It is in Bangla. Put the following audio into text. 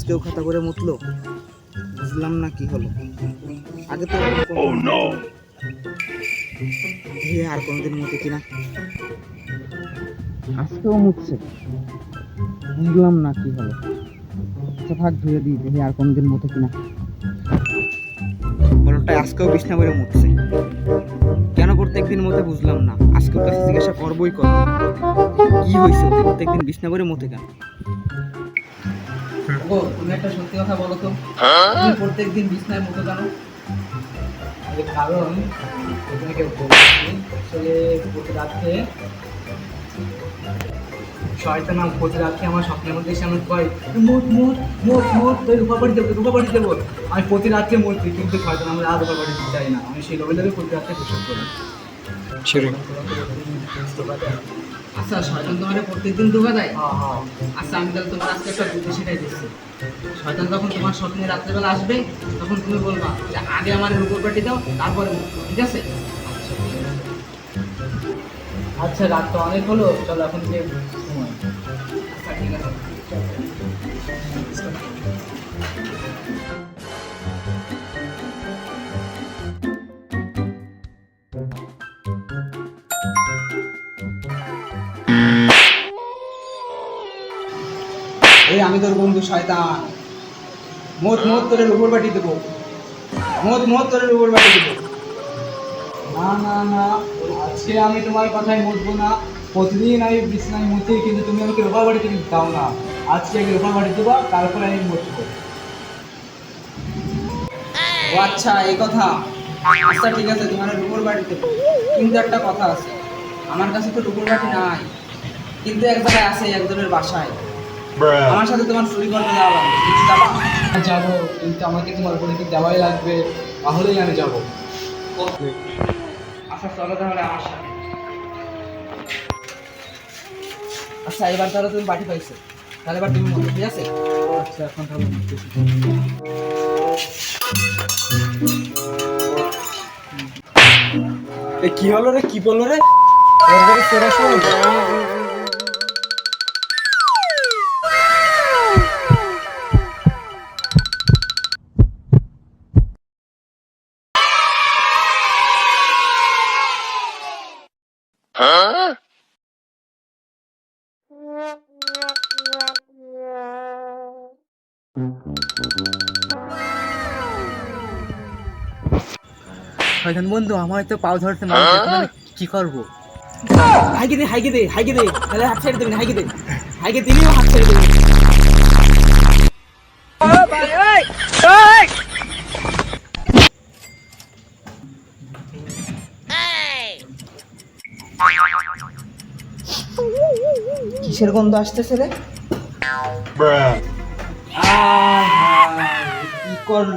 আজকেও খাতা করে মুতলো? বুঝলাম না কি হলো। আগে তো আর কোনোদিন মুতে কিনা। আজকেও মুতছে। বুঝলাম না কি হলো। আচ্ছা থাক ধুয়ে দিই দেখি আর কোনোদিন মুতে কিনা। বলটা আজকেও বিছনা করে মুতছে। কেন প্রত্যেকদিন মতে বুঝলাম না। আজকে কাছে জিজ্ঞাসা করবোই কর কি হয়েছে? প্রত্যেকদিন বিছনা করে মতে কেন? ও তুমি একটা সত্যি কথা বলো তো। তুমি প্রত্যেকদিন বিছনায় মতো কেন? কারণ আপনাকে বলছি আসলে প্রতি রাত্রে শয়তানা প্রতি রাত্রে আমার স্বপ্নের মধ্যে এসে আমার কয় মোট মোট মোট মোট তোর রূপা বাড়ি দেবো রূপা বাড়ি দেবো। আমি প্রতি রাত্রে মরছি কিন্তু শয়তান আমার আর রূপা বাড়ি দিতে চাই না। আমি সেই লোভে প্রতি রাত্রে প্রসব করি। আচ্ছা শয়তান তোমার প্রত্যেকদিন ডুবা দেয়? হ্যাঁ হ্যাঁ। আচ্ছা আমি তাহলে তোমার আজকে একটা বুদ্ধি সেটাই দিচ্ছি। শয়তান যখন তোমার স্বপ্নে রাত্রেবেলা আসবে তখন তুমি বলবা যে আগে আমার উপর পাটি দাও তারপরে ঠিক আছে? আচ্ছা রাত তো অনেক হলো চলো এখন যে সময় আমি তোর বন্ধু শয়তান। মত মত তোর উপর বাটি দেবো। মত মত তোর উপর বাটি দেবো। না না না, আজকে আমি তোমার কথায় মুতবো না। প্রতিদিন আমি বিছনায় মুতি, কিন্তু তুমি আমাকে রূপা বাড়ি তুমি দাও না। আজকে আগে রূপা বাড়ি দেবো, তারপরে আমি মুতবো ও আচ্ছা এই কথা। আচ্ছা ঠিক আছে, তোমার রুপোর বাড়িতে কিন্তু একটা কথা আছে। আমার কাছে তো রুপোর বাটি নাই। কিন্তু এক জায়গায় আছে একজনের বাসায়। আমার সাথে তোমার চুরি করতে যাওয়া লাগবে যাবা? যাব কিন্তু আমাকে তোমার উপরে কি দেওয়াই লাগবে? তাহলেই আমি যাব। আচ্ছা চলো তাহলে আমার সাথে। আচ্ছা এবার তাহলে তুমি বাটি পাইছো। তাহলে এবার তুমি মতো ঠিক আছে? আচ্ছা এখন তাহলে কি হলো রে? কি বলল রে? ওর চোরা শয়তান বন্ধু আমার তো পাও ধরতে এখন আমি কি করব? হাইকে দে হাইকে দে হাইকে দে তাহলে হাত ছেড়ে দেবেন হাইকে দে। হাইকে দিলেও হাত ছেড়ে দেবেন কিসের গন্ধ আসতেছে রে? কি করল?